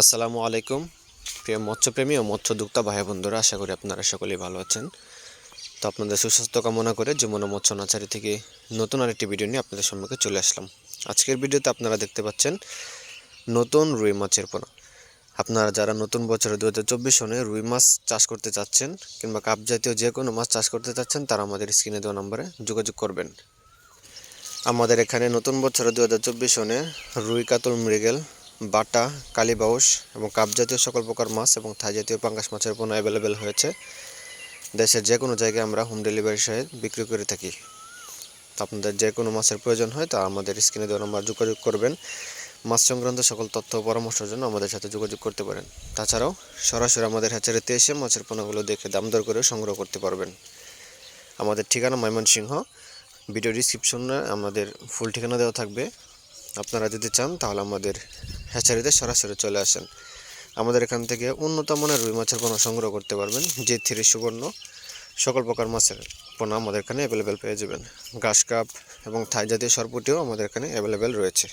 আসসালামু আলাইকুম। প্রিয় মৎস্যপ্রেমী ও মৎস্যদুক্তা ভাই বন্ধুরা আশা করি আপনারা সকলেই ভালো আছেন। তো আপনাদের সুস্বাস্থ্য কামনা করে যমুনা মৎস্য নাচারি থেকে নতুন আরেকটি ভিডিও নিয়ে আপনাদের সম্মুখে চলে আসলাম। আজকের ভিডিওতে আপনারা দেখতে পাচ্ছেন নতুন রুই মাছের পোনা। আপনারা যারা নতুন বছরে দু হাজার চব্বিশ সনে রুই মাছ চাষ করতে চাচ্ছেন কিংবা কাপ জাতীয় যে কোনো মাছ চাষ করতে চাচ্ছেন, তারা আমাদের স্ক্রিনে দেওয়া নম্বরে যোগাযোগ করবেন। আমাদের এখানে নতুন বছরে দু হাজার চব্বিশ সনে রুই কাতল মৃগেল বাটা কালীবাউস এবং কাপ জাতীয় সকল প্রকার মাছ এবং থাই জাতীয় পাঙ্গাস মাছের পণ্য অ্যাভেলেবেল হয়েছে। দেশের যে কোনো জায়গায় আমরা হোম ডেলিভারি সহায়ত বিক্রি করে থাকি। আপনাদের যে কোনো মাছের প্রয়োজন হয় তা আমাদের স্ক্রিনে দেওয়া নম্বর যোগাযোগ করবেন। মাছ সংক্রান্ত সকল তথ্য পরামর্শের জন্য আমাদের সাথে যোগাযোগ করতে পারেন। তাছাড়াও সরাসরি আমাদের হ্যাচারিতে এসে মাছের পণ্যগুলো দেখে দাম দর করে সংগ্রহ করতে পারবেন। আমাদের ঠিকানা ময়মনসিংহ। ভিডিও ডিসক্রিপশনে আমাদের ফুল ঠিকানা দেওয়া থাকবে। আপনারা যদি চান তাহলে আমাদের হ্যাচারিতে সরাসরি চলে আসেন। আমাদের এখান থেকে উন্নত মানের রুই মাছের পোনা সংগ্রহ করতে পারবেন, যে থ্রি সুবর্ণ, সকল প্রকার মাছের পোনা আমাদের এখানে অ্যাভেলেবেল পেয়ে যাবেন। ঘাস কাপ এবং থাই জাতীয় সরপুটিও আমাদের এখানে অ্যাভেলেবেল রয়েছে।